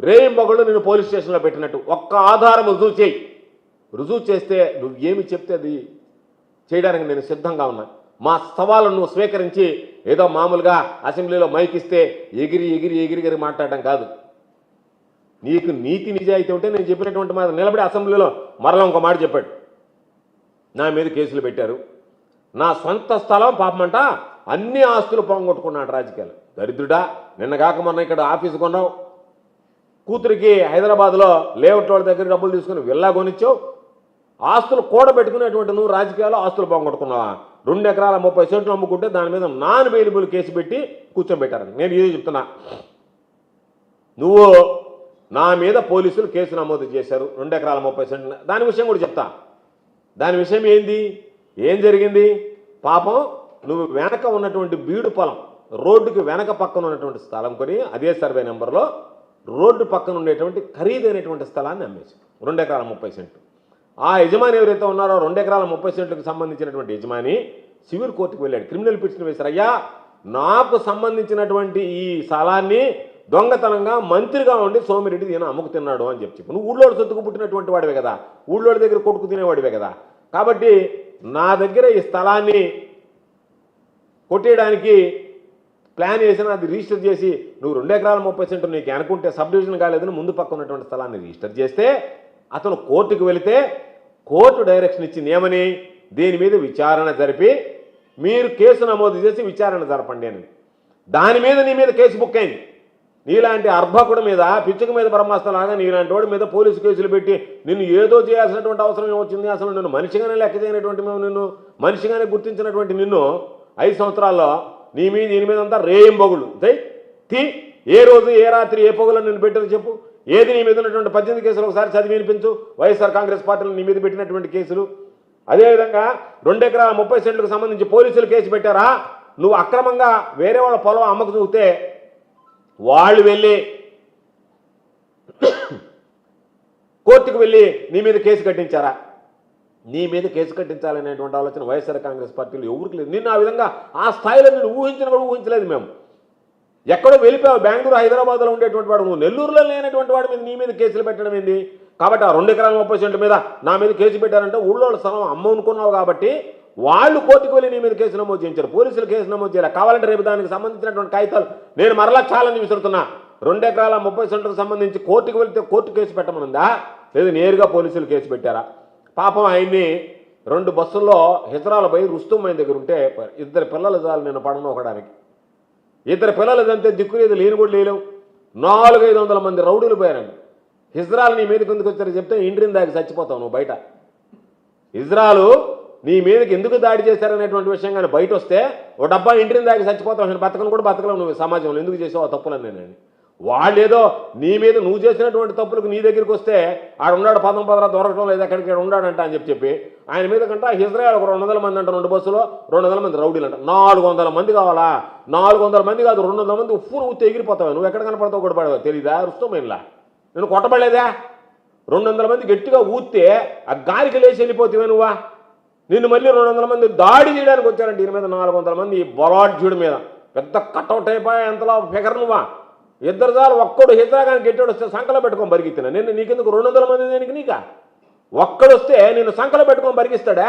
రేయింబగళ్ళు నేను పోలీస్ స్టేషన్లో పెట్టినట్టు ఒక్క ఆధారం రుజువు చేయి. రుజువు చేస్తే నువ్వు ఏమి చెప్తే అది చేయడానికి నేను సిద్ధంగా ఉన్నా. మా సవాళ్ళను నువ్వు స్వీకరించి ఏదో మామూలుగా అసెంబ్లీలో మైక్ ఇస్తే ఎగిరి ఎగిరి ఎగిరి మాట్లాడడం కాదు. నీకు నీతి నిజాయితీ ఉంటే నేను చెప్పినటువంటి మాట నిలబడి అసెంబ్లీలో మరలా ఇంకో మాట చెప్పాడు. నా మీద కేసులు పెట్టారు. నా సొంత స్థలం పాపమంట అన్ని ఆస్తులు పోగొట్టుకున్నాడు రాజకీయాలు. దరిద్రుడా నిన్నగాక మొన్న ఇక్కడ ఆఫీసు కొన్నావు. కూతురికి హైదరాబాద్లో లేఅవుట్ వాళ్ళ దగ్గర డబ్బులు తీసుకుని విల్లా కొనిచ్చావు. ఆస్తులు కూడబెట్టుకునేటువంటి నువ్వు రాజకీయాల్లో ఆస్తులు పోగొట్టుకున్నావా రెండు ఎకరాల ముప్పై సెంట్లు అమ్ముకుంటే దాని మీద నాన్ అవైలబుల్ కేసు పెట్టి కూర్చోబెట్టారు నేను ఇదే చెప్తున్నా. నువ్వు నా మీద పోలీసులు కేసు నమోదు చేశారు. రెండు ఎకరాల ముప్పై సెంట్లు. దాని విషయం కూడా చెప్తా. దాని విషయం ఏంది? ఏం జరిగింది? పాపం నువ్వు వెనక ఉన్నటువంటి బీడు పొలం రోడ్డుకి వెనక పక్కన ఉన్నటువంటి స్థలం కొని అదే సర్వే నెంబర్లో రోడ్డు పక్కన ఉండేటువంటి ఖరీదైనటువంటి స్థలాన్ని అమ్మేసి రెండు ఎకరాల ముప్పై సెంట్లు. ఆ యజమాని ఎవరైతే ఉన్నారో రెండు ఎకరాల ముప్పై సెంట్లకు సంబంధించినటువంటి యజమాని సివిల్ కోర్టుకు వెళ్ళాడు. క్రిమినల్ పిటిషన్ వేశారు. అయ్యా నాకు సంబంధించినటువంటి ఈ స్థలాన్ని దొంగతనంగా మంత్రిగా ఉండి సోమిరెడ్డి ఈయన అమ్ముకు తిన్నాడు అని చెప్పి చెప్పు. నువ్వు ఊళ్ళోడు సొత్తుకు పుట్టినటువంటి వాడివే కదా. ఊళ్ళోడి దగ్గర కొట్టుకు తినేవాడివే కదా. కాబట్టి నా దగ్గర ఈ స్థలాన్ని కొట్టేయడానికి ప్లాన్ చేసిన అది రిజిస్టర్ చేసి నువ్వు రెండు ఎకరాల ముప్పై సెంటు నీకు అనుకుంటే సబ్ డివిజన్ కాలేదని ముందు పక్క ఉన్నటువంటి స్థలాన్ని రిజిస్టర్ చేస్తే అతను కోర్టుకు వెళితే కోర్టు డైరెక్షన్ ఇచ్చింది ఏమని దీని మీద విచారణ జరిపి మీరు కేసు నమోదు చేసి విచారణ జరపండి అని. దాని మీద నీ మీద కేసు బుక్ అయింది. నీలాంటి అర్భకుడి మీద పిచ్చుక మీద బ్రహ్మాస్త్రలాగా నీలాంటి వాడి మీద పోలీసు కేసులు పెట్టి నిన్ను ఏదో చేయాల్సినటువంటి అవసరం ఏమొచ్చింది అసలు? నిన్ను మనిషిగానే లెక్క చేయనటువంటి మేము నిన్ను మనిషిగానే గుర్తించినటువంటి నిన్ను ఐదు సంవత్సరాల్లో నీ మీద దీని మీద అంతా రేయింబొగులు దై తీ. ఏ రోజు ఏ రాత్రి ఏ పొగులను నిన్ను పెట్టారో చెప్పు. ఏది నీ మీద ఉన్నటువంటి పద్దెనిమిది కేసులు ఒకసారి చదివి వినిపించు. వైఎస్ఆర్ కాంగ్రెస్ పార్టీలు నీ మీద పెట్టినటువంటి కేసులు. అదేవిధంగా రెండు ఎకరాల ముప్పై సెంట్లకు సంబంధించి పోలీసులు కేసు పెట్టారా? నువ్వు అక్రమంగా వేరే వాళ్ళ పొలం అమ్మకు చూస్తే వాళ్ళు వెళ్ళి కోర్టుకు వెళ్ళి నీ మీద కేసు కట్టించారా? నీ మీద కేసు కట్టించాలనేటువంటి ఆలోచన వైఎస్ఆర్ కాంగ్రెస్ పార్టీలో ఎవరికి లేదు. నిన్ను ఆ విధంగా ఆ స్థాయిలో నేను ఊహించిన కూడా ఊహించలేదు మేము. ఎక్కడో వెళ్ళిపోయావు. బెంగళూరు హైదరాబాద్లో ఉండేటువంటి వాడు నువ్వు. నెల్లూరులో లేనటువంటి వాడి మీద నీ మీద కేసులు పెట్టడం ఏంది? కాబట్టి ఆ రెండు ఎకరాల ముప్పై సెంటు మీద నా మీద కేసు పెట్టారంటే ఊళ్ళో స్థలం అమ్మ అనుకున్నావు కాబట్టి వాళ్ళు కోర్టుకు వెళ్ళి నీ మీద కేసు నమోదు చేయించారు. పోలీసులు కేసు నమోదు చేయాలి. కావాలంటే రేపు దానికి సంబంధించినటువంటి కాగితాలు నేను మరలా ఛాలెంజ్ విసురుతున్నా. రెండు ఎకరాల ముప్పై సెంటుకు సంబంధించి కోర్టుకు వెళ్తే కోర్టు కేసు పెట్టమనుందా? లేదు నేరుగా పోలీసులు కేసు పెట్టారా? పాపం ఆయన్ని రెండు బస్సుల్లో హిజరాల పోయి రుస్తుమైన దగ్గర ఉంటే ఇద్దరు పిల్లలు చాలు నేను పడను ఒకడానికి ఇద్దరు పిల్లలు ఇదంతే దిక్కులేదు లేని కూడా లేలేవు. నాలుగైదు వందల మంది రౌడీలు పోయారండి. హిజ్రాలు నీ మీదకి ఎందుకు వచ్చారో చెప్తే ఇండ్రిని దాకి చచ్చిపోతావు నువ్వు బయట. ఇజ్రాలు నీ మీదకి ఎందుకు దాడి చేశారనేటువంటి విషయం కానీ బయట వస్తే ఓ డబ్బా ఇంటిని దాకి చచ్చిపోతావు. బతకను కూడా బతకలేవు నువ్వు సమాజంలో. ఎందుకు చేసావు ఆ తప్పులని నేనండి వాళ్ళేదో నీ మీద నువ్వు చేసినటువంటి తప్పులకు నీ దగ్గరికి వస్తే ఆడ ఉన్నాడు పదం పదరా దొరకడం లేదు ఎక్కడికి ఉన్నాడంట అని చెప్పి చెప్పి ఆయన మీద కంటే హిజ్రాయల్ ఒక రెండు వందల మంది అంట రెండు బస్సులో రెండు వందల మంది రౌడీలు అంట. నాలుగు వందల మంది కావాలా? నాలుగు వందల మంది కాదు రెండు వందల మంది ఉప్పు నువ్వు ఎగిరిపోతావు? నువ్వు ఎక్కడ కనపడతావు కూడా పడవా? తెలీదా? రుస్తమైనలా నేను కొట్టబడలేదా? రెండు వందల మంది గట్టిగా ఊస్తే ఆ గాలికి లేచి వెళ్ళిపోతావే నువ్వా? నిన్ను మళ్ళీ రెండు వందల మంది దాడి చేయడానికి వచ్చారంటే దీని మీద నాలుగు వందల మంది ఈ బొలాడ్జుడి మీద. పెద్ద కట్అవుట్ అయిపోయా ఎంతలో ఫిగర్ నువ్వా? ఇద్దరు సార్లు ఒక్కడు హిద్రాగానికి గట్టాడు వస్తే సంకలో పెట్టుకొని బరిగిస్తున్నా నేను నీకెందుకు? రెండు వందల మంది దేనికి నీకా? ఒక్కడు వస్తే నేను సంకలో పెట్టుకొని బరిగిస్తాడా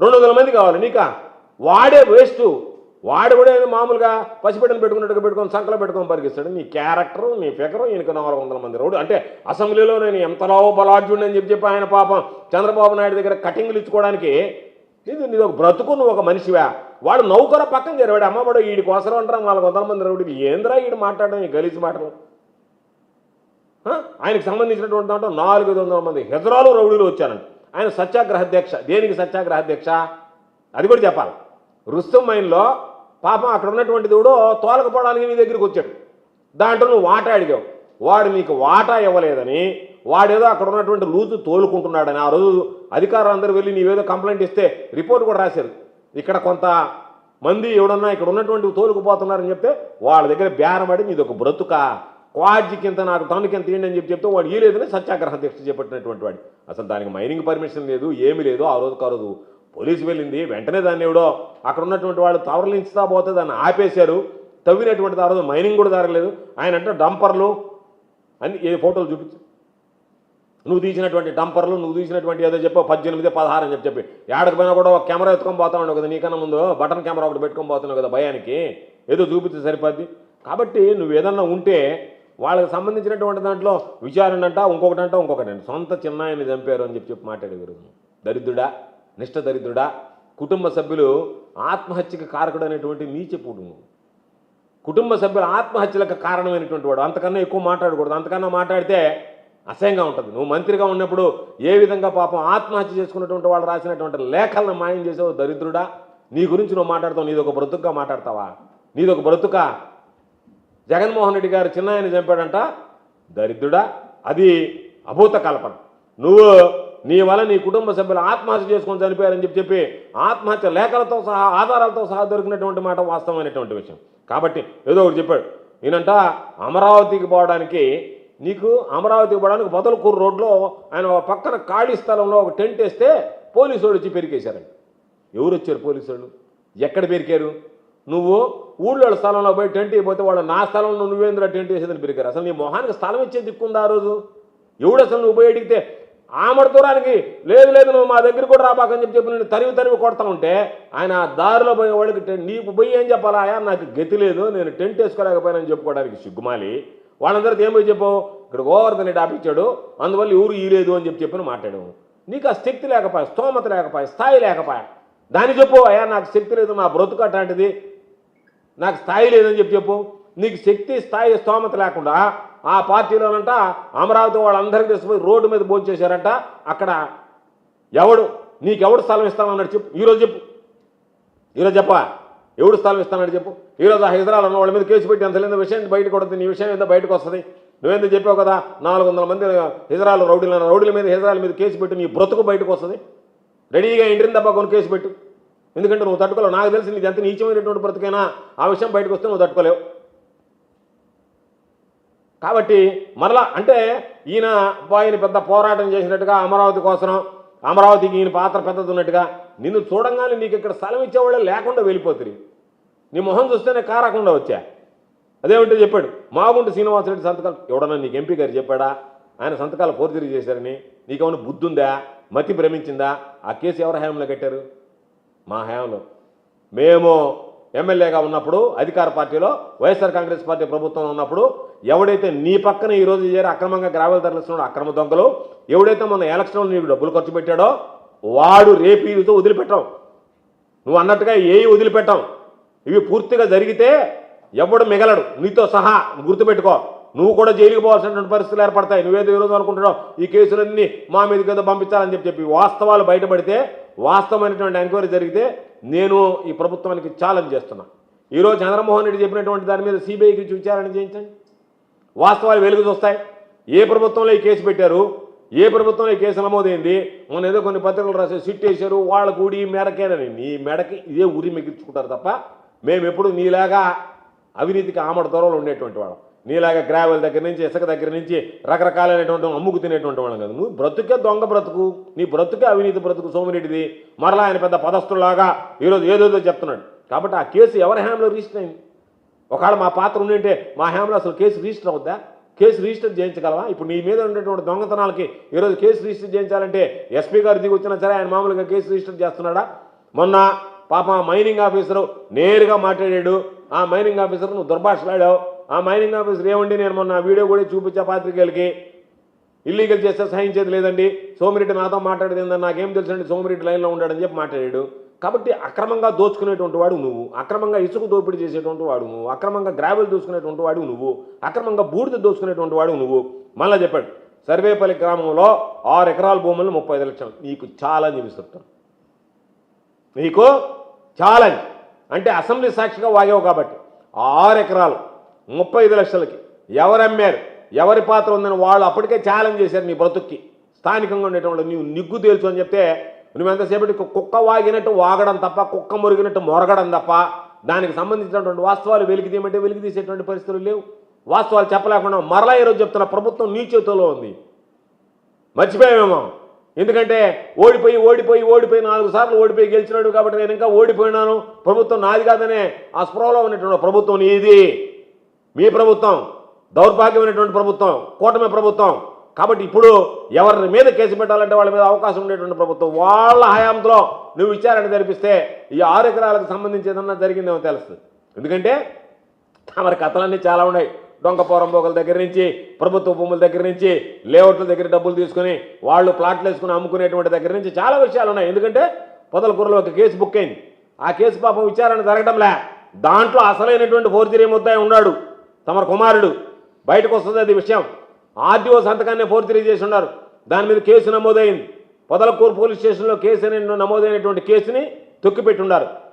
రెండు వందల మంది కావాలి నీకా? వాడే వేస్ట్ వాడు కూడా మామూలుగా పసిబిడ్డలు పెట్టుకున్నట్టుగా పెట్టుకొని సంకలం పెట్టుకొని పరిగిస్తాడు నీ క్యారెక్టర్ నీ ఫిగరు ఈయనకు నాలుగు వందల మంది రోడ్డు అంటే అసెంబ్లీలో నేను ఎంతలో బలాఢ్యుడిని అని చెప్పి చెప్పి ఆయన పాపం చంద్రబాబు నాయుడు దగ్గర కటింగ్లు ఇచ్చుకోవడానికి ఇది నీది ఒక బ్రతుకు నువ్వు ఒక మనిషివా? వాడు నౌకర పక్కన చేరాడు అమ్మబడు వీడి కోసం అంటారు నాలుగు వందల మంది రౌడీలు. ఏంద్రా వీడు మాట్లాడడం ఈ గలీజ్ మాటలు? ఆయనకు సంబంధించినటువంటి దాంట్లో నాలుగు వందల మంది హెజరాలు రౌడీలు వచ్చారంట. ఆయన సత్యాగ్రహ దీక్ష దేనికి సత్యాగ్రహ దీక్ష అది కూడా చెప్పాలి. రుస్తుం మైన్లో పాపం అక్కడ ఉన్నటువంటి దేవుడు తోలకపోవడానికి నీ దగ్గరికి వచ్చాడు. దాంట్లో నువ్వు వాటా అడిగావు. వాడు నీకు వాటా ఇవ్వలేదని వాడేదో అక్కడ ఉన్నటువంటి లూజు తోలుకుంటున్నాడని ఆ రోజు అధికారులు అందరూ వెళ్ళి నీవేదో కంప్లైంట్ ఇస్తే రిపోర్ట్ కూడా రాశారు. ఇక్కడ కొంత మంది ఎవడన్నా ఇక్కడ ఉన్నటువంటి తోలుకుపోతున్నారని చెప్తే వాళ్ళ దగ్గర బేరమడి మీది ఒక బ్రతుక క్వాడ్జికింత నాకు టన్నుకింత తీయండి అని చెప్పి చెప్తే వాడు ఈ లేదని సత్యాగ్రహ దీక్ష చేపట్టినటువంటి వాడు. అసలు దానికి మైనింగ్ పర్మిషన్ లేదు ఏమీ లేదు. ఆ రోజు ఆ రోజు పోలీసు వెళ్ళింది వెంటనే దాన్ని ఎవడో అక్కడ ఉన్నటువంటి వాళ్ళు తవరలించుతా పోతే దాన్ని ఆపేశారు. తవ్వినటువంటి ఆ రోజు మైనింగ్ కూడా జరగలేదు. ఆయన అంటే డంపర్లు అన్ని ఏ ఫోటోలు చూపించు నువ్వు తీసినటువంటి డంపర్లు నువ్వు తీసినటువంటి ఏదో చెప్పో పద్దెనిమిది పదహారు అని చెప్పి చెప్పి. ఏడకి పోయినా కూడా ఒక కెమెరా ఎత్తుకొని పోతా ఉండవు కదా నీకన్నా ముందు బటన్ కెమెరా ఒకటి పెట్టుకొని పోతున్నావు కదా భయానికి. ఏదో చూపిస్తే సరిపోద్ది. కాబట్టి నువ్వు ఏదన్నా ఉంటే వాళ్ళకి సంబంధించినటువంటి దాంట్లో విచారణ అంట ఇంకొకటి అంట ఇంకొకటి అంట సొంత చిన్నాయని చంపారు అని చెప్పి చెప్పి మాట్లాడేవారు. దరిద్రుడా నిష్ట దరిద్రుడా కుటుంబ సభ్యులు ఆత్మహత్యకు కారకుడు అనేటువంటి నీచ కుటుంబం కుటుంబ సభ్యుల ఆత్మహత్యలకు కారణమైనటువంటి వాడు. అంతకన్నా ఎక్కువ మాట్లాడకూడదు. అంతకన్నా మాట్లాడితే అసహ్యంగా ఉంటుంది. నువ్వు మంత్రిగా ఉన్నప్పుడు ఏ విధంగా పాపం ఆత్మహత్య చేసుకున్నటువంటి వాళ్ళు రాసినటువంటి లేఖలను మాయం చేసావు దరిద్రుడా? నీ గురించి నువ్వు మాట్లాడతావు నీదొక బ్రతుకుగా మాట్లాడతావా? నీదొక బ్రతుక? జగన్మోహన్ రెడ్డి గారు చిన్నాయన చంపాడంట దరిద్రుడా? అది అభూత కల్పన. నువ్వు నీ వల్ల నీ కుటుంబ సభ్యులు ఆత్మహత్య చేసుకొని చనిపోయారని చెప్పి చెప్పి ఆత్మహత్య లేఖలతో సహా ఆధారాలతో సహా దొరికినటువంటి మాట వాస్తవమైనటువంటి విషయం. కాబట్టి ఏదో ఒకటి చెప్పాడు. ఈయనంట అమరావతికి పోవడానికి నీకు అమరావతికి పోవడానికి బదలకూరు రోడ్లో ఆయన ఒక పక్కన ఖాళీ స్థలంలో ఒక టెంట్ వేస్తే పోలీసు వాళ్ళు వచ్చి పెరికేశారండి. ఎవరు వచ్చారు పోలీసు వాళ్ళు ఎక్కడ పెరికారు? నువ్వు ఊళ్ళో స్థలంలో పోయి టెంట్ అయిపోతే వాళ్ళు నా స్థలంలో నువ్వేంద్ర టెంట్ వేసేదని పెరిగారు అసలు నీ మొహానికి స్థలం ఇచ్చే దిక్కుందా ఆ రోజు? ఎవడు అసలు నువ్వు పోయి అడిగితే ఆమడతూరానికి లేదు లేదు నువ్వు మా దగ్గర కూడా రాబాకని చెప్పి చెప్పి నేను తరివి తరివి కొడతా ఉంటే ఆయన ఆ దారిలో పోయే వాళ్ళకి నీకు పోయి ఏం చెప్పాలా? నాకు గతి లేదు నేను టెంట్ వేసుకోలేకపోయానని చెప్పుకోవడానికి సిగ్గుమాలి. వాళ్ళందరికీ ఏమో చెప్పావు చెప్పు? ఇక్కడ గోవర్ధన్ రెడ్డి ఆపించాడు. అందువల్ల ఎవరు ఈలేదు అని చెప్పి చెప్పిన మాట్లాడాము నీకు ఆ శక్తి లేకపోయా స్తోమత లేకపోయా స్థాయి లేకపోయా? దాన్ని చెప్పు అయ్యా నాకు శక్తి లేదు నా బ్రతుకు అట్లాంటిది. నాకు స్థాయి లేదని చెప్పి చెప్పు. నీకు శక్తి స్థాయి స్తోమత లేకుండా ఆ పార్టీలోనంట అమరావతి వాళ్ళందరికీ తీసుకుపోయి రోడ్డు మీద భోంచేశారంట అక్కడ ఎవడు? నీకెవడు స్థలం ఇస్తామన్నాడు చెప్పు. ఈరోజు చెప్పు. ఈరోజు చెప్పా ఎవడు స్థలం ఇస్తానని చెప్పు. ఈరోజు ఆ హైదరాబాద్ ఉన్న వాళ్ళ మీద కేసు పెట్టి అంత విషయం బయటకు కొడుతుంది. నీ విషయం ఏదో బయటకు వస్తుంది. నువ్వేందో చెప్పావు కదా నాలుగు వందల మంది హిజరాలు రౌడీలు రౌడీల మీద హిజరాల మీద కేసు పెట్టి నీ బ్రతుకు బయటకు వస్తుంది. రెడీగా ఇంటిని తప్ప కొన్ని కేసు పెట్టు. ఎందుకంటే నువ్వు తట్టుకోలేవు. నాకు తెలిసి నీది ఎంత నీచమైనటువంటి బ్రతుకైనా ఆ విషయం బయటకు వస్తే నువ్వు తట్టుకోలేవు. కాబట్టి మరలా అంటే ఈయన ఆయన పెద్ద పోరాటం చేసినట్టుగా అమరావతి కోసం అమరావతికి ఈయన పాత్ర పెద్దది ఉన్నట్టుగా నిన్ను చూడంగానే నీకు ఇక్కడ స్థలం ఇచ్చేవాళ్ళే లేకుండా వెళ్ళిపోతుంది నీ మొహం చూస్తేనే కారకుండా వచ్చా. అదేమంటే చెప్పాడు మాగుంట శ్రీనివాసరెడ్డి సంతకాలు ఎవడన్నా నీకు ఎంపీ గారు చెప్పాడా? ఆయన సంతకాలు ఫోర్జరీ చేశారని. నీకేమైనా బుద్ధి ఉందా మతి భ్రమించిందా? ఆ కేసు ఎవరి హయాంలో కట్టారు? మా హయాంలో. మేము ఎమ్మెల్యేగా ఉన్నప్పుడు అధికార పార్టీలో వైఎస్ఆర్ కాంగ్రెస్ పార్టీ ప్రభుత్వం ఉన్నప్పుడు ఎవడైతే నీ పక్కన ఈ రోజు చేరి అక్రమంగా గ్రావెల్ తరలిస్తున్నాడు అక్రమ దొంగలు ఎవడైతే మన ఎలక్షన్లో నీకు డబ్బులు ఖర్చు పెట్టాడో వాడు రేపీతో వదిలిపెట్టాం. నువ్వు అన్నట్టుగా ఏవి వదిలిపెట్టాం. ఇవి పూర్తిగా జరిగితే ఎవడు మిగలడు. నీతో సహా గుర్తుపెట్టుకో. నువ్వు కూడా జైలుకి పోవాల్సినటువంటి పరిస్థితులు ఏర్పడతాయి. నువ్వేదో ఈరోజు అనుకుంటున్నావు. ఈ కేసులన్నీ మా మీద కింద పంపించాలని చెప్పి చెప్పి వాస్తవాలు బయటపడితే వాస్తవమైనటువంటి ఎంక్వైరీ జరిగితే నేను ఈ ప్రభుత్వానికి ఛాలెంజ్ చేస్తున్నా. ఈరోజు చంద్రమోహన్ రెడ్డి చెప్పినటువంటి దాని మీద సిబిఐకి విచారణ చేయించండి. వాస్తవాలు వెలుగు చూస్తాయి. ఏ ప్రభుత్వంలో ఈ కేసు పెట్టారు? ఏ ప్రభుత్వం ఈ కేసు నమోదైంది? మొన్న ఏదో కొన్ని పత్రికలు రాసి సిట్టేశారు వాళ్ళ కూడి మేడకేనని. నీ మెడకి ఇదే ఉరి మిగిల్చుకుంటారు తప్ప మేము ఎప్పుడు నీలాగా అవినీతికి ఆమడ దూరంలో ఉండేటువంటి వాళ్ళం. నీలాగా గ్రావెల్ దగ్గర నుంచి ఇసుక దగ్గర నుంచి రకరకాలైనటువంటి అమ్ముకు తినేటువంటి వాళ్ళం కదా. నువ్వు బ్రతుకే దొంగ బ్రతుకు నీ బ్రతుకే అవినీతి బ్రతుకు సోమిరెడ్డిది. మరలా ఆయన పెద్ద పదస్తులాగా ఈరోజు ఏదోదో చెప్తున్నాడు. కాబట్టి ఆ కేసు ఎవరి హ్యామ్లో రిజిస్టర్ అయింది? ఒకవేళ మా పాత్ర ఉండింటే మా హ్యాంలో అసలు కేసు రిజిస్టర్ అవుద్దా? కేసు రిజిస్టర్ చేయించగలవా? ఇప్పుడు నీ మీద ఉండేటువంటి దొంగతనాలకి ఈరోజు కేసు రిజిస్టర్ చేయించాలంటే ఎస్పీ గారు దిగి వచ్చినా సరే ఆయన మామూలుగా కేసు రిజిస్టర్ చేస్తున్నాడా? మొన్న పాప మైనింగ్ ఆఫీసరు నేరుగా మాట్లాడాడు. ఆ మైనింగ్ ఆఫీసర్ నువ్వు దుర్భాషలాడావు ఆ మైనింగ్ ఆఫీసర్ ఏమండి నేను మొన్న వీడియో కూడా చూపించా పాత్రికేయులకి? ఇల్లీగల్ చేస్తే సహించేది లేదండి. సోమిరెడ్డి నాతో మాట్లాడేది ఏందని నాకేం తెలుసండి సోమిరెడ్డి లైన్లో ఉన్నాడని చెప్పి మాట్లాడాడు. కాబట్టి అక్రమంగా దోచుకునేటువంటి వాడు నువ్వు అక్రమంగా ఇసుక దోపిడీ చేసేటువంటి వాడు నువ్వు అక్రమంగా గ్రావెల్ దోచుకునేటువంటి వాడు నువ్వు అక్రమంగా బూడిద దోచుకునేటువంటి వాడు నువ్వు. మళ్ళీ చెప్పాడు సర్వేపల్లి గ్రామంలో ఆరు ఎకరాల భూములను ముప్పై ఐదు లక్షలు. నీకు చాలా నిలుస్తుంటాను నీకు ఛాలెంజ్. అంటే అసెంబ్లీ సాక్షిగా వాగావు కాబట్టి ఆరు ఎకరాలు ముప్పై ఐదు లక్షలకి ఎవరు అమ్మారు? ఎవరి పాత్ర ఉందని వాళ్ళు అప్పటికే ఛాలెంజ్ చేశారు నీ బ్రతుక్కి. స్థానికంగా ఉండేటువంటి నీవు నిగ్గు తేల్చు అని చెప్తే నువ్వు ఎంతసేపటి కుక్క వాగినట్టు వాగడం తప్ప కుక్క మురిగినట్టు మొరగడం తప్ప దానికి సంబంధించినటువంటి వాస్తవాలు వెలికి తీయమంటే వెలికి తీసేటువంటి పరిస్థితులు లేవు. వాస్తవాలు చెప్పలేకుండా మరలా ఈరోజు చెప్తున్న ప్రభుత్వం నీ చేతుల్లో ఉంది. మర్చిపోయామేమో ఎందుకంటే ఓడిపోయి ఓడిపోయి ఓడిపోయి నాలుగు సార్లు ఓడిపోయి గెలిచినాడు కాబట్టి నేను ఇంకా ఓడిపోయినాను. ప్రభుత్వం నాది కాదనే ఆ స్పృహలో ఉన్నటువంటి ప్రభుత్వం నీది. మీ ప్రభుత్వం దౌర్భాగ్యమైనటువంటి ప్రభుత్వం కూటమి ప్రభుత్వం కాబట్టి ఇప్పుడు ఎవరి మీద కేసు పెట్టాలంటే వాళ్ళ మీద అవకాశం ఉండేటువంటి ప్రభుత్వం వాళ్ళ హయాంలో నువ్వు విచారణ జరిపిస్తే ఈ ఆరు ఎకరాలకు సంబంధించి ఏదన్నా జరిగిందేమో తెలుస్తుంది. ఎందుకంటే మరి కథలన్నీ చాలా ఉన్నాయి. డొంక పోరంబోకల దగ్గర నుంచి ప్రభుత్వ భూముల దగ్గర నుంచి లేఅవుట్ల దగ్గర డబ్బులు తీసుకుని వాళ్ళు ప్లాట్లు వేసుకుని అమ్ముకునేటువంటి దగ్గర నుంచి చాలా విషయాలు ఉన్నాయి. ఎందుకంటే పొదలకూరలో ఒక కేసు బుక్ అయింది. ఆ కేసు పాపం విచారణ జరగడంలే దాంట్లో అసలైనటువంటి ఫోర్జరీ ముద్దాయి ఉన్నాడు. తమ కుమారుడు. బయటకు వస్తుంది అది విషయం. ఆర్డీఓ సంతకాన్ని ఫోర్జరీ చేసి ఉన్నారు. దాని మీద కేసు నమోదైంది. పొదలకూరు పోలీస్ స్టేషన్లో కేసు నమోదైనటువంటి కేసుని తొక్కిపెట్టి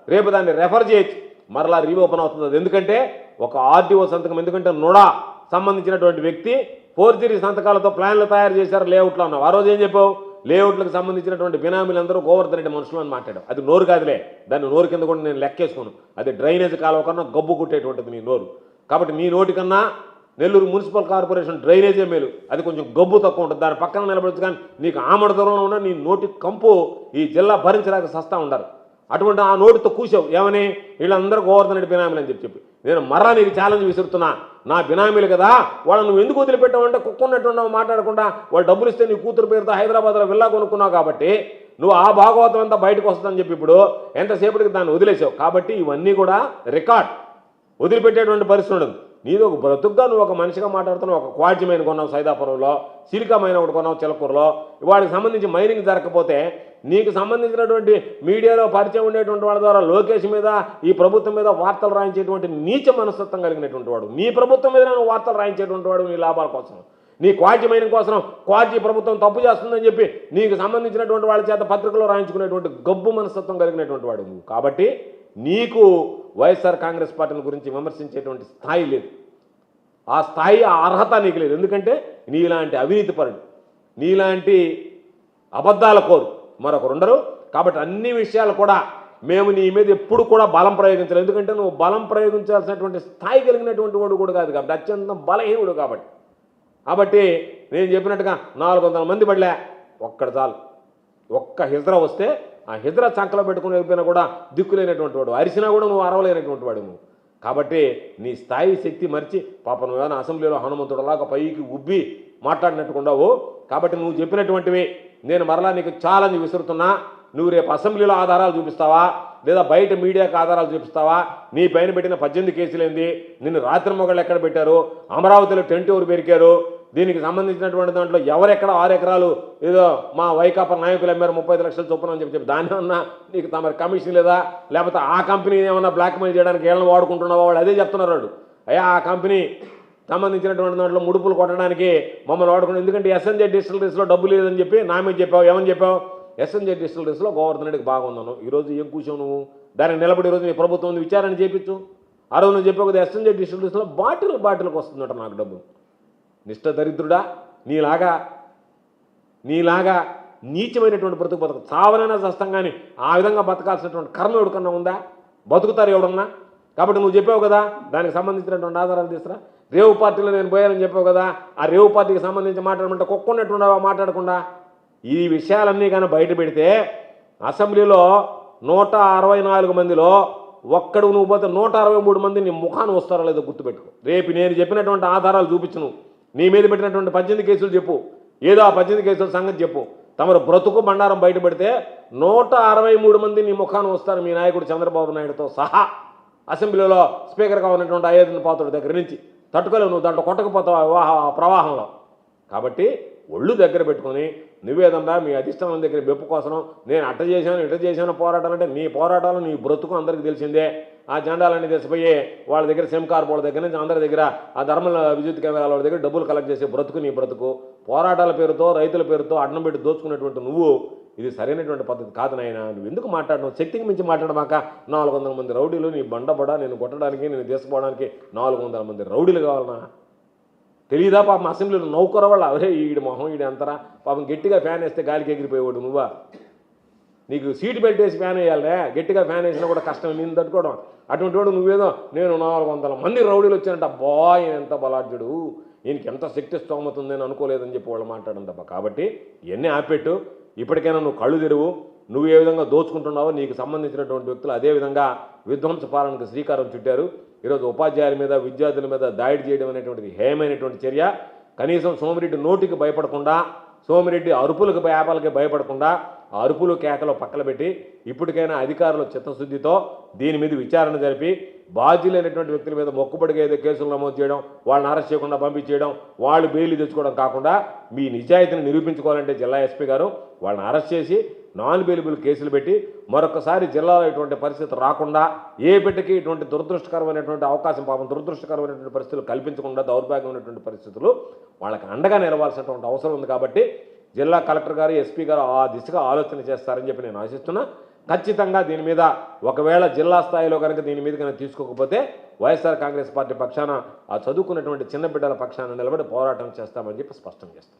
రేపు దాన్ని రెఫర్ చేయొచ్చు. మరలా రీఓపెన్ అవుతుంది. ఎందుకంటే ఒక ఆర్డీఓ సంతకం ఎందుకంటే నుడా సంబంధించినటువంటి వ్యక్తి ఫోర్జరీ సంతకాలతో ప్లాన్లు తయారు చేశారు లేఅవుట్లో ఉన్నావు ఆ రోజు ఏం చెప్పావు? లేఅవుట్లకు సంబంధించినటువంటి బినామీలందరూ గోవర్ధన్ రెడ్డి మనుషులు అని మాట్లాడావు. అది నోరు కాదులే. దాన్ని నోరు కింద కూడా నేను లెక్కేసుకోను అది డ్రైనేజ్ కాలువ కన్నా గబ్బు కుట్టేటువంటిది నీ నోరు. కాబట్టి నీ నోటికన్నా నెల్లూరు మున్సిపల్ కార్పొరేషన్ డ్రైనేజే మేలు. అది కొంచెం గబ్బు తక్కువ ఉంటుంది. దాని పక్కన నిలబడచ్చు కానీ నీకు ఆమడ దూరంలో ఉన్న నీ నోటి కంపు ఈ జిల్లా భరించలేక సస్తా ఉండరు అటువంటి ఆ నోటితో కూసావు. ఏమని? వీళ్ళందరూ గోవర్ధన్ రెడ్డి బినామీలు అని చెప్పి చెప్పి. నేను మరలా నీకు ఛాలెంజ్ విసురుతున్నా. నా బినామీలు కదా. వాళ్ళని నువ్వు ఎందుకు వదిలిపెట్టావంటే కుక్కున్నట్టున్నావు మాట్లాడకుండా వాళ్ళు డబ్బులు ఇస్తే నీ కూతురు పేరుతో హైదరాబాద్లో వెళ్ళా కొనుక్కున్నావు కాబట్టి నువ్వు ఆ భాగవతం అంతా బయటకు వస్తుందని చెప్పి ఇప్పుడు ఎంతసేపటికి దాన్ని వదిలేసావు. కాబట్టి ఇవన్నీ కూడా రికార్డ్. వదిలిపెట్టేటువంటి పరిస్థితి ఉండదు. నీది ఒక బ్రతుగ్గా నువ్వు ఒక మనిషిగా మాట్లాడుతున్నావు ఒక క్వాడ్యమైన కొన్నావు సైదాపురంలో సిలికామైన ఒకటి కొన్నావు చిలకూరులో. వాడికి సంబంధించి మైనింగ్ జరగకపోతే నీకు సంబంధించినటువంటి మీడియాలో పరిచయం ఉండేటువంటి వాళ్ళ ద్వారా లోకేష్ మీద ఈ ప్రభుత్వం మీద వార్తలు రాయించేటువంటి నీచ మనస్తత్వం కలిగినటువంటి వాడు. నీ ప్రభుత్వం మీద నువ్వు వార్తలు రాయించేటువంటి వాడు నీ లాభాల కోసం. నీ క్వాడ్యమైన కోసం క్వాడ్జీ ప్రభుత్వం తప్పు చేస్తుందని చెప్పి నీకు సంబంధించినటువంటి వాళ్ళ చేత పత్రికలో రాయించుకునేటువంటి గబ్బు మనస్తత్వం కలిగినటువంటి వాడు నువ్వు. కాబట్టి నీకు వైఎస్ఆర్ కాంగ్రెస్ పార్టీల గురించి విమర్శించేటువంటి స్థాయి లేదు. ఆ స్థాయి ఆ అర్హత నీకు లేదు. ఎందుకంటే నీలాంటి అవినీతిపరుడు నీలాంటి అబద్ధాల కోరు మరొకరు ఉండరు. కాబట్టి అన్ని విషయాలు కూడా మేము నీ మీద ఎప్పుడు కూడా బలం ప్రయోగించలేదు ఎందుకంటే నువ్వు బలం ప్రయోగించాల్సినటువంటి స్థాయి కలిగినటువంటి వాడు కూడా కాదు కాబట్టి అత్యంత బలహీనుడు కాబట్టి. కాబట్టి నేను చెప్పినట్టుగా నాలుగు మంది పడలే ఒక్కడ చాలు. ఒక్క హిజ్ర వస్తే ఆ హిద్ర చంకలో పెట్టుకుని వెళ్ళిపోయినా కూడా దిక్కులేనటువంటి వాడు. అరిసినా కూడా నువ్వు అరవలేనటువంటి వాడు నువ్వు. కాబట్టి నీ స్థాయి శక్తి మరిచి పాప నువ్వు అసెంబ్లీలో హనుమంతుడులాగా పైకి ఉబ్బి మాట్లాడినట్టుకుండావు కాబట్టి నువ్వు చెప్పినటువంటివి నేను మరలా నీకు ఛాలెంజ్ విసురుతున్నా. నువ్వు రేపు అసెంబ్లీలో ఆధారాలు చూపిస్తావా? లేదా బయట మీడియాకు ఆధారాలు చూపిస్తావా? నీ పైన పెట్టిన పద్దెనిమిది కేసులేంది? నిన్ను రాత్రి మొగళ్ళు ఎక్కడ పెట్టారు? అమరావతిలో టెంట్ ఎవరు పెరికారు? దీనికి సంబంధించినటువంటి దాంట్లో ఎవరెక్కడ ఆరు ఎకరాలు ఏదో మా వైకాపా నాయకులు అమ్మారు ముప్పై ఐదు లక్షలు చొప్పున అని చెప్పి చెప్పి దాని ఏమన్నా నీకు తమ కమిషన్ లేదా? లేకపోతే ఆ కంపెనీ ఏమన్నా బ్లాక్ మెయిల్ చేయడానికి ఏళ్ళని వాడుకుంటున్నావా? వాళ్ళు అదే చెప్తున్నారు వాడు అయ్యా ఆ కంపెనీ సంబంధించినటువంటి దాంట్లో ముడుపులు కొట్టడానికి మమ్మల్ని వాడుకుని ఎందుకంటే ఎస్ఎన్జే డిస్టలరీస్లో డబ్బు లేదని చెప్పి నా మీద చెప్పావు ఏమని చెప్పావు? ఎస్ఎన్జే డిస్టలరీస్లో గోవర్ధన్ రెడ్డికి బాగున్నాను ఈరోజు ఏం కూర్చోవు నువ్వు? దానికి నిలబడి ఈరోజు మీ ప్రభుత్వం విచారణ చేయించు ఆ రోజు నువ్వు చెప్పావు కదా ఎస్ఎన్జే డిస్టలరీస్లో బాటిల్ బాటిల్కి వస్తుందట నాకు డబ్బు. నిష్ట దరిద్రుడా నీలాగా నీలాగా నీచమైనటువంటి బ్రతుకు బతుకు చావనైనా సస్తం కానీ ఆ విధంగా బతకాల్సినటువంటి కర్మ ఎవడికన్నా ఉందా? బతుకుతారు ఎవడన్నా కాబట్టి నువ్వు చెప్పావు కదా దానికి సంబంధించినటువంటి ఆధారాలు తీసుకురా. రేవు పార్టీలో నేను పోయానని చెప్పావు కదా ఆ రేవు పార్టీకి సంబంధించి మాట్లాడమంటే కుక్కున్నట్టున్నావా మాట్లాడకుండా? ఈ విషయాలన్నీ కానీ బయట పెడితే అసెంబ్లీలో నూట అరవై నాలుగు మందిలో ఒక్కడు నువ్వు పోతే నూట అరవై మూడు మంది నీ ముఖాన్ని వస్తారో లేదో గుర్తుపెట్టుకో. రేపు నేను చెప్పినటువంటి ఆధారాలు చూపించు నువ్వు. నీ మీద పెట్టినటువంటి పద్దెనిమిది కేసులు చెప్పు. ఏదో ఆ పద్దెనిమిది కేసుల సంగతి చెప్పు. తమరు బ్రతుకు బండారం బయటపెడితే నూట అరవై మూడు మంది నీ ముఖాన్ని వస్తారు మీ నాయకుడు చంద్రబాబు నాయుడుతో సహా. అసెంబ్లీలో స్పీకర్గా ఉన్నటువంటి అయోధ్య పాత్రుడి దగ్గర నుంచి. తట్టుకోలేవు నువ్వు దాంట్లో కొట్టకపోతావు వివాహ ప్రవాహంలో. కాబట్టి ఒళ్ళు దగ్గర పెట్టుకొని నువ్వేదన్నా మీ అధిష్టానం దగ్గర బెప్పు కోసం నేను అట్ట చేశాను ఇట్ట చేశాను పోరాటాలు అంటే నీ పోరాటాలు నీ బ్రతుకు అందరికీ తెలిసిందే. ఆ జెండాలన్నీ తెలిసిపోయి వాళ్ళ దగ్గర సిమ్ దగ్గర నుంచి అందరి దగ్గర ఆ ధర్మల విద్యుత్ కేంద్రాల వాళ్ళ దగ్గర డబ్బులు కలెక్ట్ చేసే బ్రతుకు నీ బ్రతుకు పోరాటాల పేరుతో రైతుల పేరుతో అడ్డం పెట్టి దోచుకునేటువంటి నువ్వు ఇది సరైనటువంటి పద్ధతి కాదు నాయన. నువ్వు ఎందుకు మాట్లాడడం శక్తికి మించి మాట్లాడమాక నాలుగు వందల మంది రౌడీలు నీ బండబడ నేను కొట్టడానికి నేను తీసుకుపోవడానికి నాలుగు వందల మంది రౌడీలు కావాలన్నా తెలియదా పాపం అసెంబ్లీలో నౌకర వాళ్ళు? అదే ఈడి మొహం ఈడి అంతరా పాపం గట్టిగా ఫ్యాన్ వేస్తే గాలికి ఎగిరిపోయేవాడు నువ్వా? నీకు సీట్ బెల్ట్ వేసి ఫ్యాన్ వేయాలనే గట్టిగా ఫ్యాన్ వేసినా కూడా కష్టం నేను తట్టుకోవడం. అటువంటి వాడు నువ్వేదో నేను నాలుగు వందల మంది రౌడీలు వచ్చానంట. బాయ్ ఎంత బలాఢ్యుడు. ఈయనకి ఎంత శక్తి స్తోమత ఉందని అనుకోలేదని చెప్పి వాళ్ళు మాట్లాడడం తప్ప. కాబట్టి ఇవన్నీ ఆపెట్టు ఇప్పటికైనా నువ్వు కళ్ళు తెరువు. నువ్వు ఏ విధంగా దోచుకుంటున్నావో నీకు సంబంధించినటువంటి వ్యక్తులు అదే విధంగా విధ్వంస పాలనకు శ్రీకారం చుట్టారు. ఈరోజు ఉపాధ్యాయుల మీద విద్యార్థుల మీద దాడి చేయడం అనేటువంటిది హేయమైనటువంటి చర్య. కనీసం సోమిరెడ్డి నోటికి భయపడకుండా సోమిరెడ్డి అరుపులకు ఆపాలకి భయపడకుండా అరుపులు కేకలు పక్కన పెట్టి ఇప్పటికైనా అధికారులు చిత్తశుద్ధితో దీని మీద విచారణ జరిపి బాధ్యులైనటువంటి వ్యక్తుల మీద మొక్కుబడిగా ఏదో కేసులు నమోదు చేయడం వాళ్ళని అరెస్ట్ చేయకుండా పంపించేయడం వాళ్ళు బెయిల్ తెచ్చుకోవడం కాకుండా మీ నిజాయితీని నిరూపించుకోవాలంటే జిల్లా ఎస్పీ గారు వాళ్ళని అరెస్ట్ చేసి నాన్ బెయిలబుల్ కేసులు పెట్టి మరొకసారి జిల్లాలో ఇటువంటి పరిస్థితి రాకుండా ఏ బిడ్డకి ఇటువంటి దురదృష్టకరమైనటువంటి అవకాశం పాపం దురదృష్టకరమైనటువంటి పరిస్థితులు కల్పించకుండా దౌర్భాగ్యమైనటువంటి పరిస్థితులు వాళ్ళకి అండగా నిలవాల్సినటువంటి అవసరం ఉంది కాబట్టి జిల్లా కలెక్టర్ గారు ఎస్పీ గారు ఆ దిశగా ఆలోచన చేస్తారని చెప్పి నేను ఆశిస్తున్నా. ఖచ్చితంగా దీని మీద ఒకవేళ జిల్లా స్థాయిలో కనుక దీని మీద కనుక తీసుకోకపోతే వైఎస్ఆర్ కాంగ్రెస్ పార్టీ పక్షాన ఆ చదువుకున్నటువంటి చిన్న బిడ్డల పక్షాన నిలబడి పోరాటం చేస్తామని చెప్పి స్పష్టం చేస్తాం